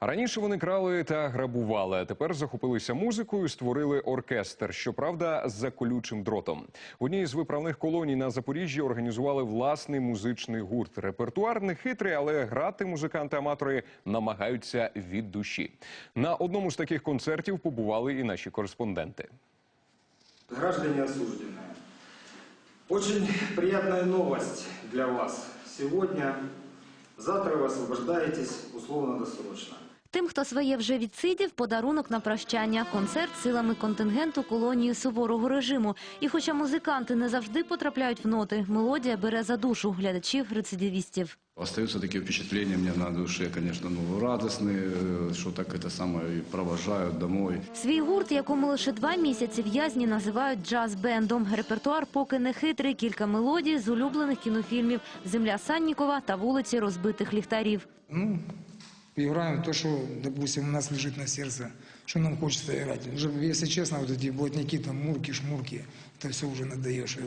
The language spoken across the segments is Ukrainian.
Раніше вони крали та грабували, а тепер захопилися музикою, створили оркестр. Щоправда, за колючим дротом. В одній з виправних колоній на Запоріжжі організували власний музичний гурт. Репертуар не хитрий, але грати музиканти-аматори намагаються від душі. На одному з таких концертів побували і наші кореспонденти. Граждане осужденные, очень приятная новость для вас. Сегодня, завтра вы освобождаетесь условно-досрочно. Тим, хто своє вже відсидів, подарунок на прощання. Концерт силами контингенту колонії суворого режиму. І хоча музиканти не завжди потрапляють в ноти, мелодія бере за душу глядачів-рецидивістів. Остаются такие впечатления у меня на душе, конечно, ну, радостные, э, что так это самое и провожают домой. Свій гурт, якому лише два місяці в'язні, називають джаз-бендом. Репертуар поки не хитрий. Кілька мелодій з улюблених кінофільмів «Земля Саннікова» та «Вулиці розбитих ліхтарів». Ну, играем то, что, допустим, у нас лежит на сердце, что нам хочется играть. Уже, если честно, вот эти блатники, там, мурки, шмурки, это все уже надоешь.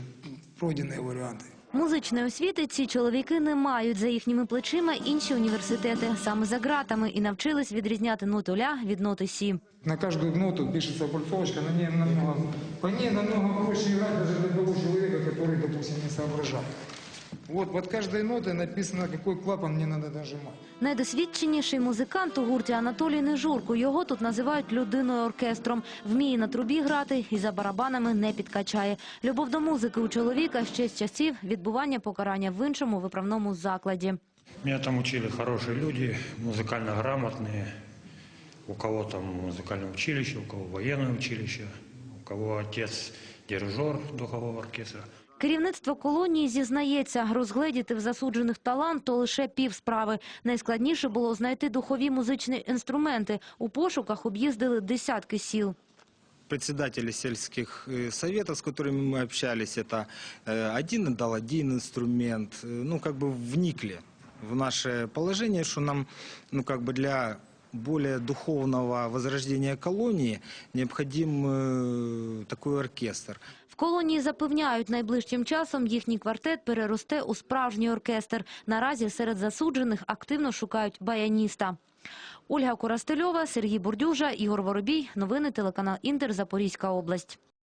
Пройденные варианты. Музичної освіти ці чоловіки не мають за їхніми плечима інші університети, саме за ґратами, і навчились відрізняти ноту ля від ноти сі. На каждую ноту пишется пульсовочка, на ней намного, по ней намного проще играть даже для того человека, который, допустим, не соображает. Вот под каждой нотой написано, какой клапан мне надо нажимать. Найдосвідченіший музикант у гурті Анатолій Нежурко. Його тут називають людиною оркестром. Вміє на трубі грати і за барабанами не підкачає. Любов до музики у чоловіка ще з часів відбування покарання в іншому виправному закладі. Меня там учили хорошие люди, музыкально грамотные. У кого там музыкальное училище, у кого военное училище, у кого отец дирижер духового оркестра. Керівництво колонії зізнається, розгледіти в засуджених талант то лише пів справи. Найскладніше було знайти духові музичні інструменти. У пошуках об'їздили десятки сіл. Председатели сельских э, советов, с которыми мы общались, это э, один дал один инструмент, э, ну, как бы вникли в наше положение, что нам, ну, как бы для более духовного возрождения колонии необходим э, такой оркестр. В колонії запевняють, найближчим часом їхній квартет переросте у справжній оркестр. Наразі серед засуджених активно шукають баяніста. Ольга Коростельова, Сергій Бурдюжа, Ігор Воробій. Новини телеканал Інтер. Запорізька область.